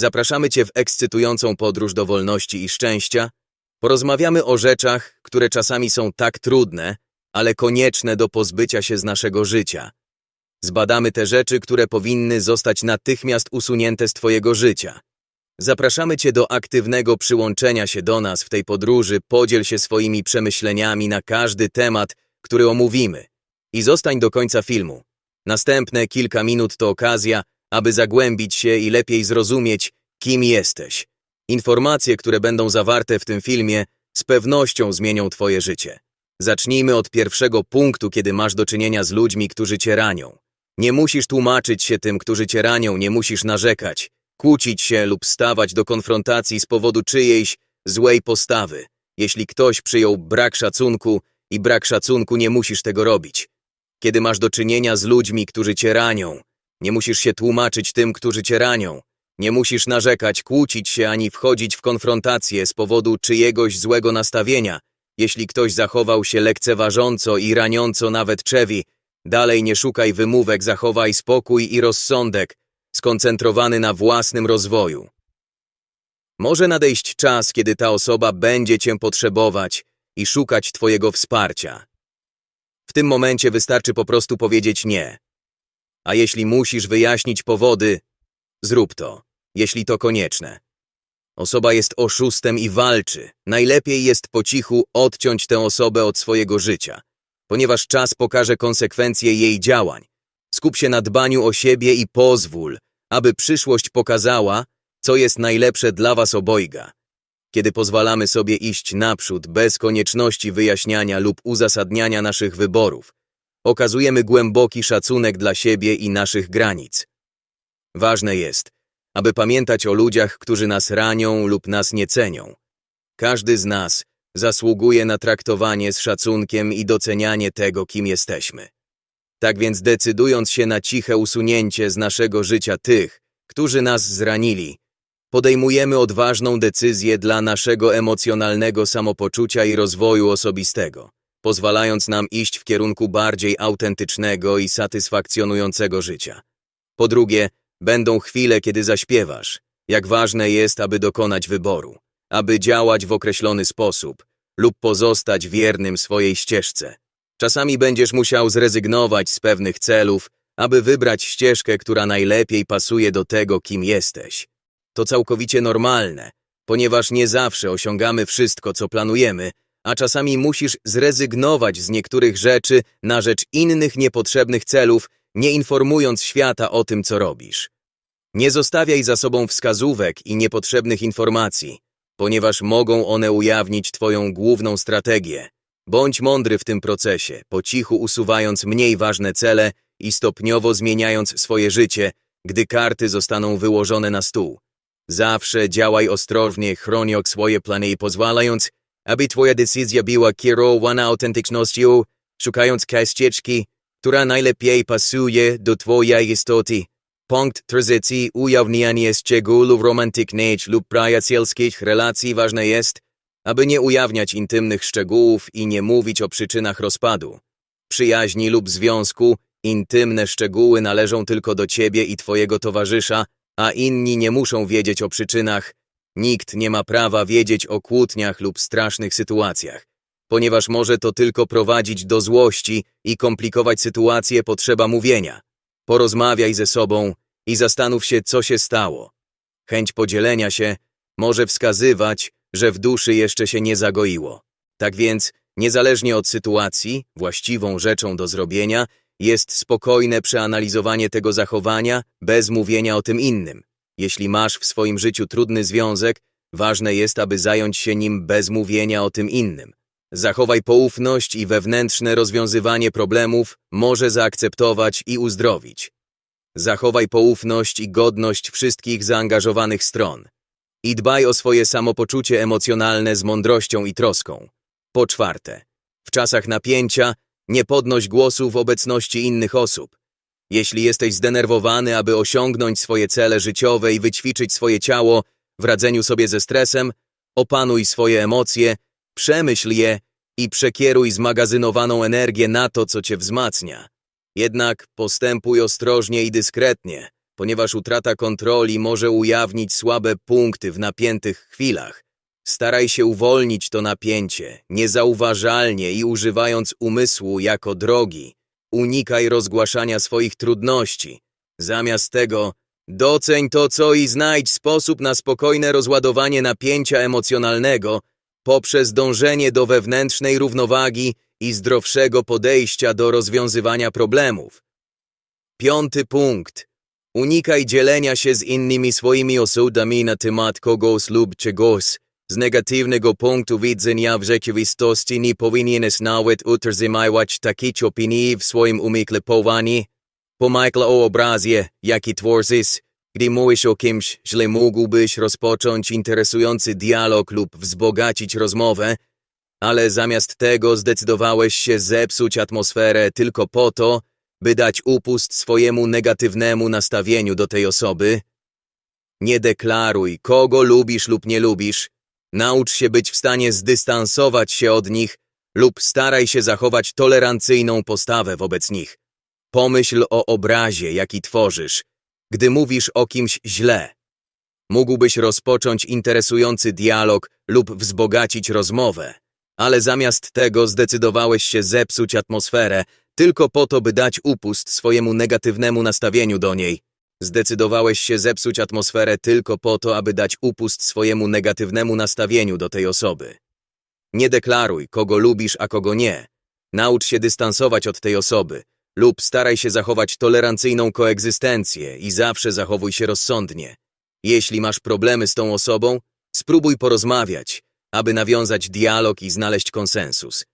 Zapraszamy Cię w ekscytującą podróż do wolności i szczęścia. Porozmawiamy o rzeczach, które czasami są tak trudne, ale konieczne do pozbycia się z naszego życia. Zbadamy te rzeczy, które powinny zostać natychmiast usunięte z Twojego życia. Zapraszamy Cię do aktywnego przyłączenia się do nas w tej podróży, podziel się swoimi przemyśleniami na każdy temat, który omówimy. I zostań do końca filmu. Następne kilka minut to okazja, aby zagłębić się i lepiej zrozumieć, kim jesteś. Informacje, które będą zawarte w tym filmie, z pewnością zmienią Twoje życie. Zacznijmy od pierwszego punktu, kiedy masz do czynienia z ludźmi, którzy Cię ranią. Nie musisz tłumaczyć się tym, którzy Cię ranią, nie musisz narzekać, kłócić się lub stawać do konfrontacji z powodu czyjejś złej postawy. Jeśli ktoś przyjął brak szacunku i brak szacunku, nie musisz tego robić. Kiedy masz do czynienia z ludźmi, którzy Cię ranią, nie musisz się tłumaczyć tym, którzy Cię ranią. Nie musisz narzekać, kłócić się ani wchodzić w konfrontację z powodu czyjegoś złego nastawienia. Jeśli ktoś zachował się lekceważąco i raniąco nawet Czewi, dalej nie szukaj wymówek, zachowaj spokój i rozsądek, skoncentrowany na własnym rozwoju. Może nadejść czas, kiedy ta osoba będzie Cię potrzebować i szukać Twojego wsparcia. W tym momencie wystarczy po prostu powiedzieć nie. A jeśli musisz wyjaśnić powody, zrób to, jeśli to konieczne. Osoba jest oszustem i walczy. Najlepiej jest po cichu odciąć tę osobę od swojego życia, ponieważ czas pokaże konsekwencje jej działań. Skup się na dbaniu o siebie i pozwól, aby przyszłość pokazała, co jest najlepsze dla was obojga. Kiedy pozwalamy sobie iść naprzód bez konieczności wyjaśniania lub uzasadniania naszych wyborów, okazujemy głęboki szacunek dla siebie i naszych granic. Ważne jest, aby pamiętać o ludziach, którzy nas ranią lub nas nie cenią. Każdy z nas zasługuje na traktowanie z szacunkiem i docenianie tego, kim jesteśmy. Tak więc decydując się na ciche usunięcie z naszego życia tych, którzy nas zranili, podejmujemy odważną decyzję dla naszego emocjonalnego samopoczucia i rozwoju osobistego, pozwalając nam iść w kierunku bardziej autentycznego i satysfakcjonującego życia. Po drugie, będą chwile, kiedy zaśpiewasz. Jak ważne jest, aby dokonać wyboru, aby działać w określony sposób lub pozostać wiernym swojej ścieżce. Czasami będziesz musiał zrezygnować z pewnych celów, aby wybrać ścieżkę, która najlepiej pasuje do tego, kim jesteś. To całkowicie normalne, ponieważ nie zawsze osiągamy wszystko, co planujemy, a czasami musisz zrezygnować z niektórych rzeczy na rzecz innych niepotrzebnych celów, nie informując świata o tym, co robisz. Nie zostawiaj za sobą wskazówek i niepotrzebnych informacji, ponieważ mogą one ujawnić Twoją główną strategię. Bądź mądry w tym procesie, po cichu usuwając mniej ważne cele i stopniowo zmieniając swoje życie, gdy karty zostaną wyłożone na stół. Zawsze działaj ostrożnie, chroniąc swoje plany i pozwalając, aby Twoja decyzja była kierowana autentycznością, szukając ścieżki, która najlepiej pasuje do Twojej istoty. Punkt trzeci ujawnianie szczegółów romantycznych lub przyjacielskich relacji ważne jest, aby nie ujawniać intymnych szczegółów i nie mówić o przyczynach rozpadu. Przyjaźni lub związku, intymne szczegóły należą tylko do Ciebie i Twojego towarzysza, a inni nie muszą wiedzieć o przyczynach. Nikt nie ma prawa wiedzieć o kłótniach lub strasznych sytuacjach. Ponieważ może to tylko prowadzić do złości i komplikować sytuację, potrzeba mówienia. Porozmawiaj ze sobą i zastanów się, co się stało. Chęć podzielenia się może wskazywać, że w duszy jeszcze się nie zagoiło. Tak więc, niezależnie od sytuacji, właściwą rzeczą do zrobienia jest spokojne przeanalizowanie tego zachowania bez mówienia o tym innym. Jeśli masz w swoim życiu trudny związek, ważne jest, aby zająć się nim bez mówienia o tym innym. Zachowaj poufność i wewnętrzne rozwiązywanie problemów może zaakceptować i uzdrowić. Zachowaj poufność i godność wszystkich zaangażowanych stron. I dbaj o swoje samopoczucie emocjonalne z mądrością i troską. Po czwarte, w czasach napięcia nie podnoś głosu w obecności innych osób. Jeśli jesteś zdenerwowany, aby osiągnąć swoje cele życiowe i wyćwiczyć swoje ciało w radzeniu sobie ze stresem, opanuj swoje emocje, przemyśl je i przekieruj zmagazynowaną energię na to, co cię wzmacnia. Jednak postępuj ostrożnie i dyskretnie, ponieważ utrata kontroli może ujawnić słabe punkty w napiętych chwilach. Staraj się uwolnić to napięcie, niezauważalnie i używając umysłu jako drogi. Unikaj rozgłaszania swoich trudności. Zamiast tego, doceń to, co i znajdź sposób na spokojne rozładowanie napięcia emocjonalnego poprzez dążenie do wewnętrznej równowagi i zdrowszego podejścia do rozwiązywania problemów. Piąty punkt. Unikaj dzielenia się z innymi swoimi osudami na temat kogoś lub czegoś. Z negatywnego punktu widzenia w rzeczywistości nie powinieneś nawet utrzymywać takich opinii w swoim umyślowaniu. Pomyśl o obrazie, jaki tworzysz, gdy mówisz o kimś, źle mógłbyś rozpocząć interesujący dialog lub wzbogacić rozmowę, ale zamiast tego zdecydowałeś się zepsuć atmosferę tylko po to, by dać upust swojemu negatywnemu nastawieniu do tej osoby. Nie deklaruj, kogo lubisz lub nie lubisz. Naucz się być w stanie zdystansować się od nich lub staraj się zachować tolerancyjną postawę wobec nich. Pomyśl o obrazie, jaki tworzysz, gdy mówisz o kimś źle. Mógłbyś rozpocząć interesujący dialog lub wzbogacić rozmowę, ale zamiast tego zdecydowałeś się zepsuć atmosferę tylko po to, by dać upust swojemu negatywnemu nastawieniu do niej. Zdecydowałeś się zepsuć atmosferę tylko po to, aby dać upust swojemu negatywnego nastawieniu do tej osoby. Nie deklaruj, kogo lubisz, a kogo nie. Naucz się dystansować od tej osoby lub staraj się zachować tolerancyjną koegzystencję i zawsze zachowuj się rozsądnie. Jeśli masz problemy z tą osobą, spróbuj porozmawiać, aby nawiązać dialog i znaleźć konsensus.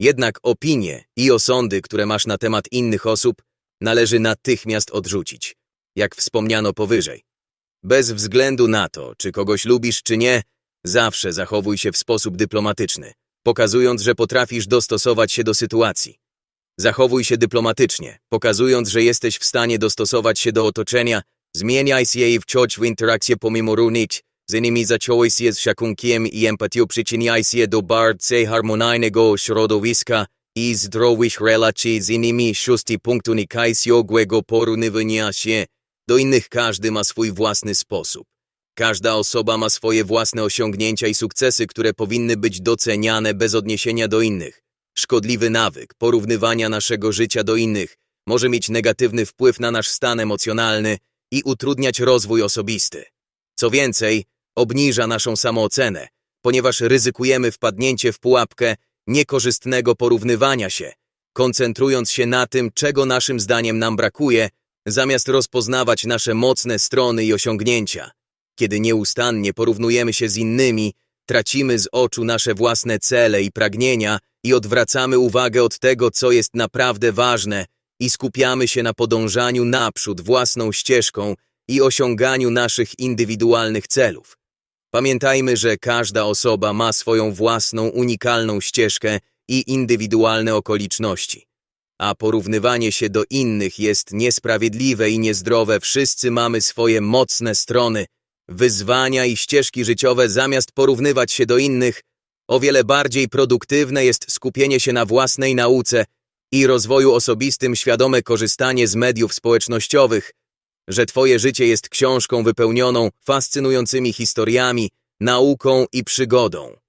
Jednak opinie i osądy, które masz na temat innych osób, należy natychmiast odrzucić, jak wspomniano powyżej. Bez względu na to, czy kogoś lubisz, czy nie, zawsze zachowuj się w sposób dyplomatyczny, pokazując, że potrafisz dostosować się do sytuacji. Zachowuj się dyplomatycznie, pokazując, że jesteś w stanie dostosować się do otoczenia, zmieniaj się i wciąż w interakcję pomimo różnic, z innymi zacząłeś się z szacunkiem i empatią przyczyniaj się do bardzo harmonijnego środowiska i zdrowych relacji z innymi szósty punkt unikaj ciągłego porównywania się do innych każdy ma swój własny sposób. Każda osoba ma swoje własne osiągnięcia i sukcesy, które powinny być doceniane bez odniesienia do innych. Szkodliwy nawyk porównywania naszego życia do innych może mieć negatywny wpływ na nasz stan emocjonalny i utrudniać rozwój osobisty. Co więcej, obniża naszą samoocenę, ponieważ ryzykujemy wpadnięcie w pułapkę niekorzystnego porównywania się, koncentrując się na tym, czego naszym zdaniem nam brakuje, zamiast rozpoznawać nasze mocne strony i osiągnięcia. Kiedy nieustannie porównujemy się z innymi, tracimy z oczu nasze własne cele i pragnienia i odwracamy uwagę od tego, co jest naprawdę ważne i skupiamy się na podążaniu naprzód własną ścieżką i osiąganiu naszych indywidualnych celów. Pamiętajmy, że każda osoba ma swoją własną, unikalną ścieżkę i indywidualne okoliczności. A porównywanie się do innych jest niesprawiedliwe i niezdrowe. Wszyscy mamy swoje mocne strony, wyzwania i ścieżki życiowe zamiast porównywać się do innych. O wiele bardziej produktywne jest skupienie się na własnej nauce i rozwoju osobistym, świadome korzystanie z mediów społecznościowych – że Twoje życie jest książką wypełnioną fascynującymi historiami, nauką i przygodą.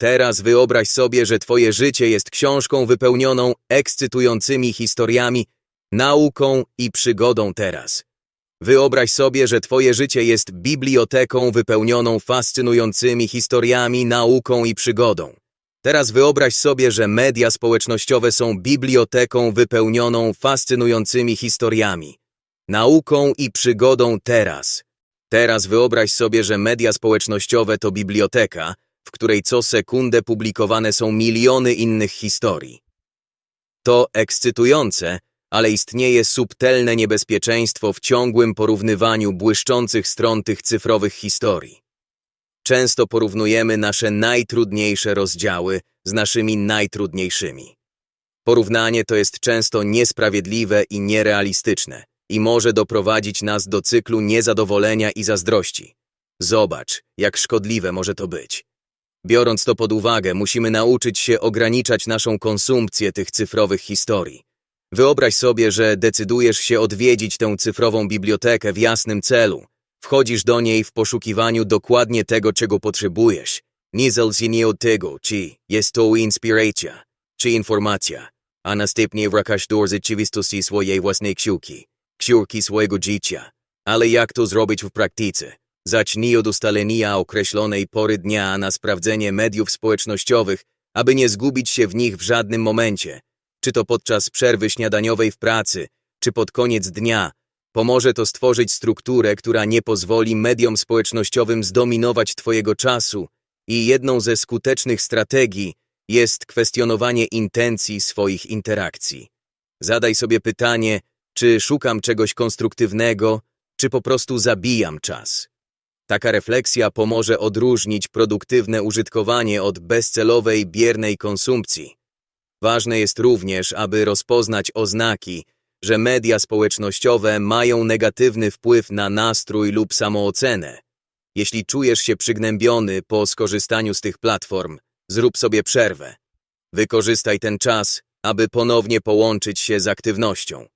Teraz wyobraź sobie, że Twoje życie jest książką wypełnioną ekscytującymi historiami, nauką i przygodą teraz. Wyobraź sobie, że Twoje życie jest biblioteką wypełnioną fascynującymi historiami, nauką i przygodą. Teraz wyobraź sobie, że media społecznościowe są biblioteką wypełnioną fascynującymi historiami, nauką i przygodą teraz. Teraz wyobraź sobie, że media społecznościowe to biblioteka, w której co sekundę publikowane są miliony innych historii. To ekscytujące, ale istnieje subtelne niebezpieczeństwo w ciągłym porównywaniu błyszczących stron tych cyfrowych historii. Często porównujemy nasze najtrudniejsze rozdziały z naszymi najtrudniejszymi. Porównanie to jest często niesprawiedliwe i nierealistyczne i może doprowadzić nas do cyklu niezadowolenia i zazdrości. Zobacz, jak szkodliwe może to być. Biorąc to pod uwagę, musimy nauczyć się ograniczać naszą konsumpcję tych cyfrowych historii. Wyobraź sobie, że decydujesz się odwiedzić tę cyfrową bibliotekę w jasnym celu. Wchodzisz do niej w poszukiwaniu dokładnie tego, czego potrzebujesz. Niezależnie od tego, czy jest to inspiracja, czy informacja, a następnie wrakasz do rzeczywistości swojej własnej ksiłki, ksiłki swojego życia. Ale jak to zrobić w praktyce? Zacznij od ustalenia określonej pory dnia na sprawdzenie mediów społecznościowych, aby nie zgubić się w nich w żadnym momencie. Czy to podczas przerwy śniadaniowej w pracy, czy pod koniec dnia. Pomoże to stworzyć strukturę, która nie pozwoli mediom społecznościowym zdominować Twojego czasu i jedną ze skutecznych strategii jest kwestionowanie intencji swoich interakcji. Zadaj sobie pytanie, czy szukam czegoś konstruktywnego, czy po prostu zabijam czas. Taka refleksja pomoże odróżnić produktywne użytkowanie od bezcelowej, biernej konsumpcji. Ważne jest również, aby rozpoznać oznaki, że media społecznościowe mają negatywny wpływ na nastrój lub samoocenę. Jeśli czujesz się przygnębiony po skorzystaniu z tych platform, zrób sobie przerwę. Wykorzystaj ten czas, aby ponownie połączyć się z aktywnością,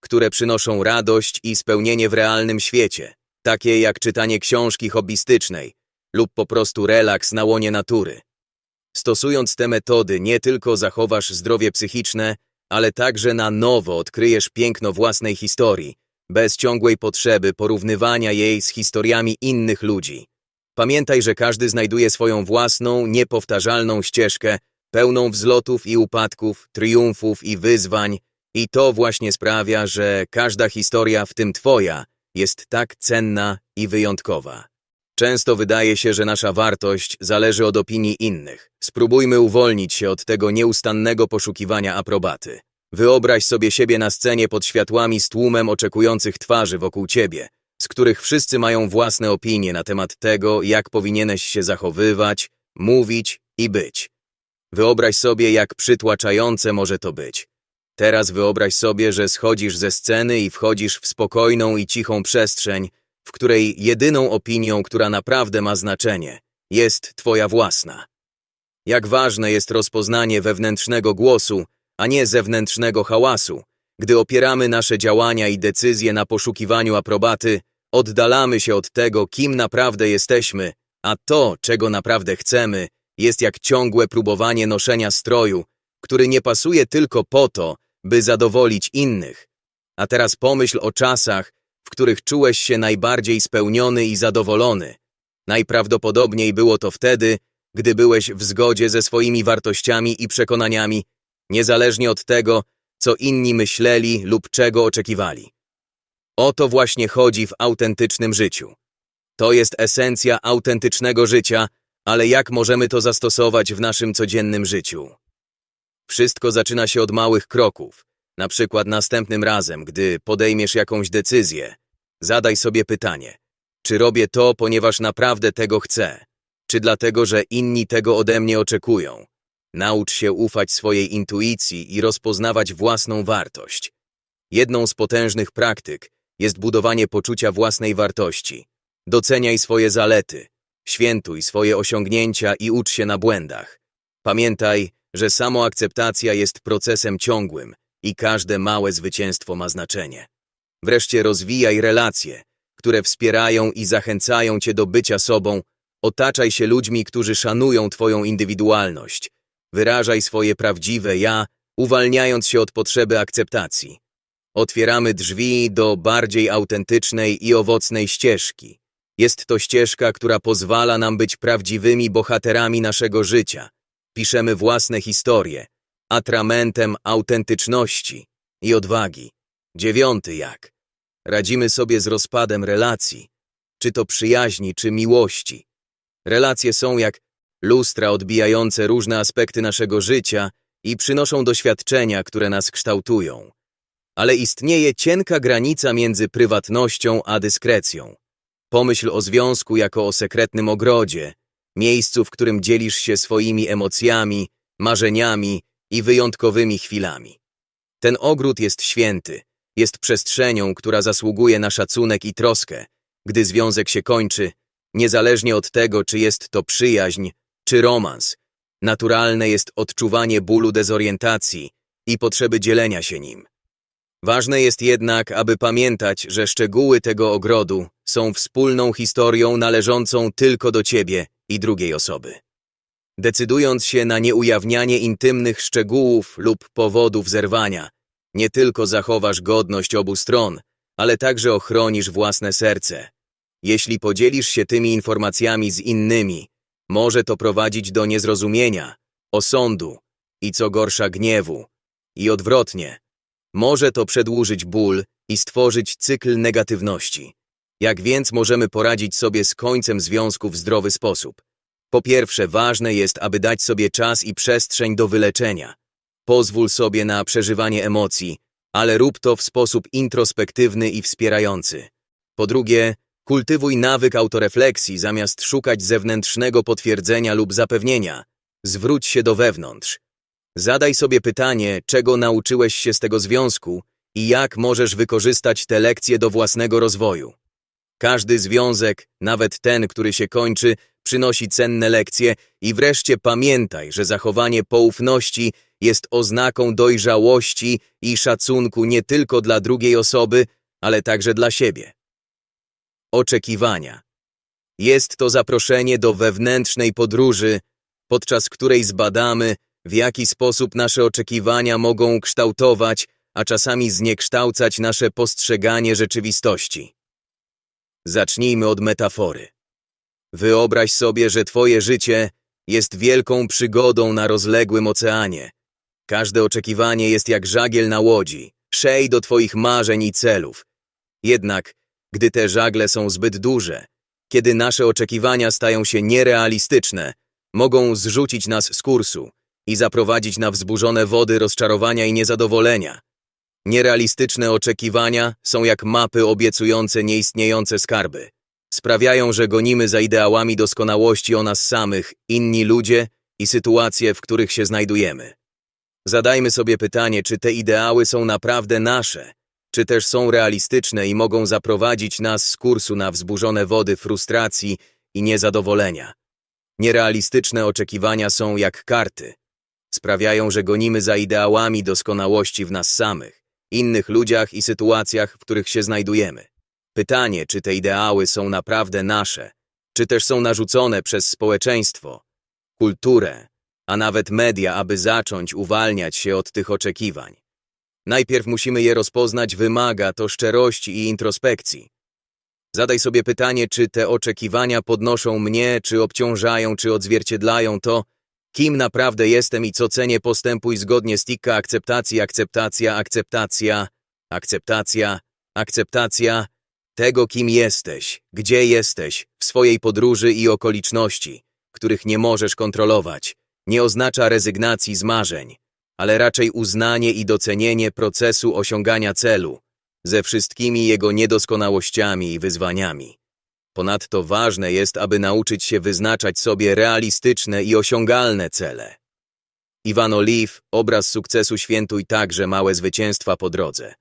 które przynoszą radość i spełnienie w realnym świecie, takie jak czytanie książki hobbystycznej lub po prostu relaks na łonie natury. Stosując te metody nie tylko zachowasz zdrowie psychiczne, ale także na nowo odkryjesz piękno własnej historii, bez ciągłej potrzeby porównywania jej z historiami innych ludzi. Pamiętaj, że każdy znajduje swoją własną, niepowtarzalną ścieżkę, pełną wzlotów i upadków, triumfów i wyzwań, i to właśnie sprawia, że każda historia, w tym twoja, jest tak cenna i wyjątkowa. Często wydaje się, że nasza wartość zależy od opinii innych. Spróbujmy uwolnić się od tego nieustannego poszukiwania aprobaty. Wyobraź sobie siebie na scenie pod światłami z tłumem oczekujących twarzy wokół ciebie, z których wszyscy mają własne opinie na temat tego, jak powinieneś się zachowywać, mówić i być. Wyobraź sobie, jak przytłaczające może to być. Teraz wyobraź sobie, że schodzisz ze sceny i wchodzisz w spokojną i cichą przestrzeń, w której jedyną opinią, która naprawdę ma znaczenie, jest twoja własna. Jak ważne jest rozpoznanie wewnętrznego głosu, a nie zewnętrznego hałasu. Gdy opieramy nasze działania i decyzje na poszukiwaniu aprobaty, oddalamy się od tego, kim naprawdę jesteśmy, a to, czego naprawdę chcemy, jest jak ciągłe próbowanie noszenia stroju, który nie pasuje tylko po to, by zadowolić innych. A teraz pomyśl o czasach, w których czułeś się najbardziej spełniony i zadowolony. Najprawdopodobniej było to wtedy, gdy byłeś w zgodzie ze swoimi wartościami i przekonaniami, niezależnie od tego, co inni myśleli lub czego oczekiwali. O to właśnie chodzi w autentycznym życiu. To jest esencja autentycznego życia, ale jak możemy to zastosować w naszym codziennym życiu? Wszystko zaczyna się od małych kroków. Na przykład następnym razem, gdy podejmiesz jakąś decyzję, zadaj sobie pytanie: czy robię to, ponieważ naprawdę tego chcę? Czy dlatego, że inni tego ode mnie oczekują? Naucz się ufać swojej intuicji i rozpoznawać własną wartość. Jedną z potężnych praktyk jest budowanie poczucia własnej wartości. Doceniaj swoje zalety, świętuj swoje osiągnięcia i ucz się na błędach. Pamiętaj, że samoakceptacja jest procesem ciągłym i każde małe zwycięstwo ma znaczenie. Wreszcie rozwijaj relacje, które wspierają i zachęcają cię do bycia sobą. Otaczaj się ludźmi, którzy szanują twoją indywidualność. Wyrażaj swoje prawdziwe ja, uwalniając się od potrzeby akceptacji. Otwieramy drzwi do bardziej autentycznej i owocnej ścieżki. Jest to ścieżka, która pozwala nam być prawdziwymi bohaterami naszego życia. Piszemy własne historie, atramentem autentyczności i odwagi. Dziewiąty jak. Radzimy sobie z rozpadem relacji, czy to przyjaźni, czy miłości. Relacje są jak lustra odbijające różne aspekty naszego życia i przynoszą doświadczenia, które nas kształtują. Ale istnieje cienka granica między prywatnością a dyskrecją. Pomyśl o związku jako o sekretnym ogrodzie, miejscu, w którym dzielisz się swoimi emocjami, marzeniami i wyjątkowymi chwilami. Ten ogród jest święty, jest przestrzenią, która zasługuje na szacunek i troskę, gdy związek się kończy, niezależnie od tego, czy jest to przyjaźń, czy romans. Naturalne jest odczuwanie bólu dezorientacji i potrzeby dzielenia się nim. Ważne jest jednak, aby pamiętać, że szczegóły tego ogrodu są wspólną historią należącą tylko do ciebie i drugiej osoby. Decydując się na nieujawnianie intymnych szczegółów lub powodów zerwania, nie tylko zachowasz godność obu stron, ale także ochronisz własne serce. Jeśli podzielisz się tymi informacjami z innymi, może to prowadzić do niezrozumienia, osądu i co gorsza gniewu. I odwrotnie, może to przedłużyć ból i stworzyć cykl negatywności. Jak więc możemy poradzić sobie z końcem związku w zdrowy sposób? Po pierwsze, ważne jest, aby dać sobie czas i przestrzeń do wyleczenia. Pozwól sobie na przeżywanie emocji, ale rób to w sposób introspektywny i wspierający. Po drugie, kultywuj nawyk autorefleksji zamiast szukać zewnętrznego potwierdzenia lub zapewnienia. Zwróć się do wewnątrz. Zadaj sobie pytanie, czego nauczyłeś się z tego związku i jak możesz wykorzystać te lekcje do własnego rozwoju. Każdy związek, nawet ten, który się kończy, przynosi cenne lekcje i wreszcie pamiętaj, że zachowanie poufności jest oznaką dojrzałości i szacunku nie tylko dla drugiej osoby, ale także dla siebie. Oczekiwania. Jest to zaproszenie do wewnętrznej podróży, podczas której zbadamy, w jaki sposób nasze oczekiwania mogą kształtować, a czasami zniekształcać nasze postrzeganie rzeczywistości. Zacznijmy od metafory. Wyobraź sobie, że twoje życie jest wielką przygodą na rozległym oceanie. Każde oczekiwanie jest jak żagiel na łodzi, szej do twoich marzeń i celów. Jednak, gdy te żagle są zbyt duże, kiedy nasze oczekiwania stają się nierealistyczne, mogą zrzucić nas z kursu i zaprowadzić na wzburzone wody rozczarowania i niezadowolenia. Nierealistyczne oczekiwania są jak mapy obiecujące nieistniejące skarby. Sprawiają, że gonimy za ideałami doskonałości o nas samych, inni ludzie i sytuacje, w których się znajdujemy. Zadajmy sobie pytanie, czy te ideały są naprawdę nasze, czy też są realistyczne i mogą zaprowadzić nas z kursu na wzburzone wody frustracji i niezadowolenia. Nierealistyczne oczekiwania są jak karty. Sprawiają, że gonimy za ideałami doskonałości w nas samych, innych ludziach i sytuacjach, w których się znajdujemy. Pytanie, czy te ideały są naprawdę nasze, czy też są narzucone przez społeczeństwo, kulturę, a nawet media, aby zacząć uwalniać się od tych oczekiwań. Najpierw musimy je rozpoznać, wymaga to szczerości i introspekcji. Zadaj sobie pytanie, czy te oczekiwania podnoszą mnie, czy obciążają, czy odzwierciedlają to, kim naprawdę jestem i co cenię, postępuj zgodnie z TIKA, akceptacja, akceptacja, akceptacja, akceptacja, akceptacja tego, kim jesteś, gdzie jesteś, w swojej podróży i okoliczności, których nie możesz kontrolować, nie oznacza rezygnacji z marzeń, ale raczej uznanie i docenienie procesu osiągania celu, ze wszystkimi jego niedoskonałościami i wyzwaniami. Ponadto ważne jest, aby nauczyć się wyznaczać sobie realistyczne i osiągalne cele. Iwan Oliw, obraz sukcesu świętuj także małe zwycięstwa po drodze,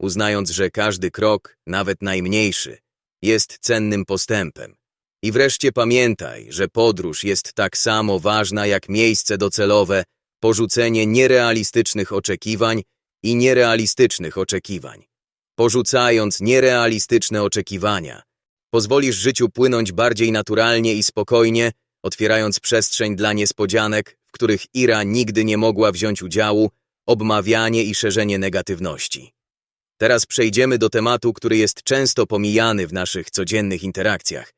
uznając, że każdy krok, nawet najmniejszy, jest cennym postępem. I wreszcie pamiętaj, że podróż jest tak samo ważna jak miejsce docelowe, porzucenie nierealistycznych oczekiwań i nierealistycznych oczekiwań. Porzucając nierealistyczne oczekiwania, pozwolisz życiu płynąć bardziej naturalnie i spokojnie, otwierając przestrzeń dla niespodzianek, w których Ira nigdy nie mogła wziąć udziału, obmawianie i szerzenie negatywności. Teraz przejdziemy do tematu, który jest często pomijany w naszych codziennych interakcjach,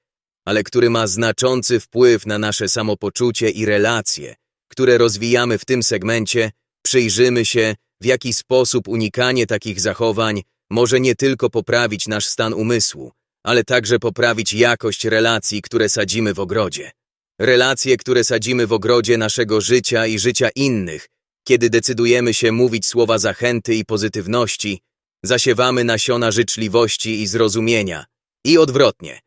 ale który ma znaczący wpływ na nasze samopoczucie i relacje, które rozwijamy w tym segmencie, przyjrzymy się, w jaki sposób unikanie takich zachowań może nie tylko poprawić nasz stan umysłu, ale także poprawić jakość relacji, które sadzimy w ogrodzie. Relacje, które sadzimy w ogrodzie naszego życia i życia innych, kiedy decydujemy się mówić słowa zachęty i pozytywności, zasiewamy nasiona życzliwości i zrozumienia. I odwrotnie,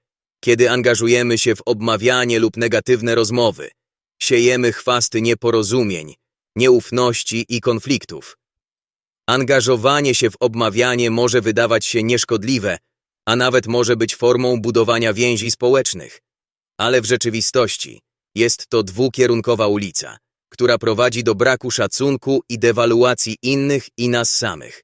kiedy angażujemy się w obmawianie lub negatywne rozmowy, siejemy chwasty nieporozumień, nieufności i konfliktów. Angażowanie się w obmawianie może wydawać się nieszkodliwe, a nawet może być formą budowania więzi społecznych. Ale w rzeczywistości jest to dwukierunkowa ulica, która prowadzi do braku szacunku i dewaluacji innych i nas samych.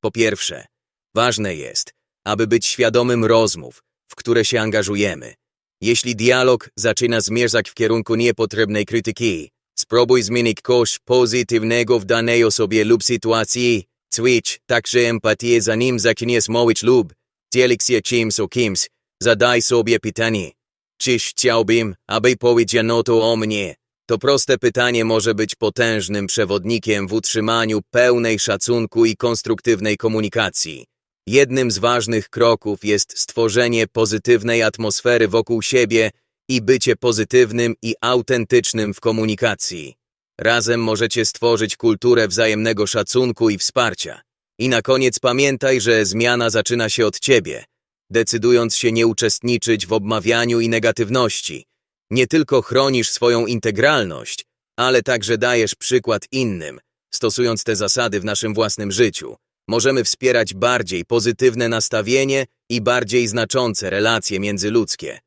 Po pierwsze, ważne jest, aby być świadomym rozmów, w które się angażujemy. Jeśli dialog zaczyna zmierzać w kierunku niepotrzebnej krytyki, spróbuj zmienić kosz pozytywnego w danej osobie lub sytuacji. Ćwicz także empatię zanim zaczniesz mówić lub dzielić się czymś o kimś. Zadaj sobie pytanie. Czyż chciałbym, aby powiedziano to o mnie? To proste pytanie może być potężnym przewodnikiem w utrzymaniu pełnej szacunku i konstruktywnej komunikacji. Jednym z ważnych kroków jest stworzenie pozytywnej atmosfery wokół siebie i bycie pozytywnym i autentycznym w komunikacji. Razem możecie stworzyć kulturę wzajemnego szacunku i wsparcia. I na koniec pamiętaj, że zmiana zaczyna się od ciebie, decydując się nie uczestniczyć w obmawianiu i negatywności. Nie tylko chronisz swoją integralność, ale także dajesz przykład innym, stosując te zasady w naszym własnym życiu. Możemy wspierać bardziej pozytywne nastawienie i bardziej znaczące relacje międzyludzkie.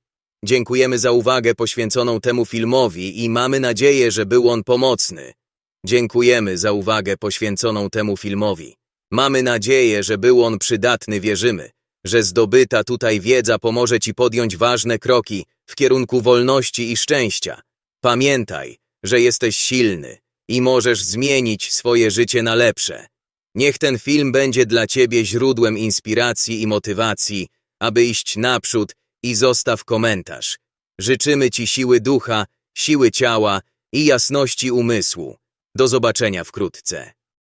Dziękujemy za uwagę poświęconą temu filmowi i mamy nadzieję, że był on pomocny. Dziękujemy za uwagę poświęconą temu filmowi. Mamy nadzieję, że był on przydatny, wierzymy, że zdobyta tutaj wiedza pomoże Ci podjąć ważne kroki w kierunku wolności i szczęścia. Pamiętaj, że jesteś silny i możesz zmienić swoje życie na lepsze. Niech ten film będzie dla Ciebie źródłem inspiracji i motywacji, aby iść naprzód i zostaw komentarz. Życzymy Ci siły ducha, siły ciała i jasności umysłu. Do zobaczenia wkrótce.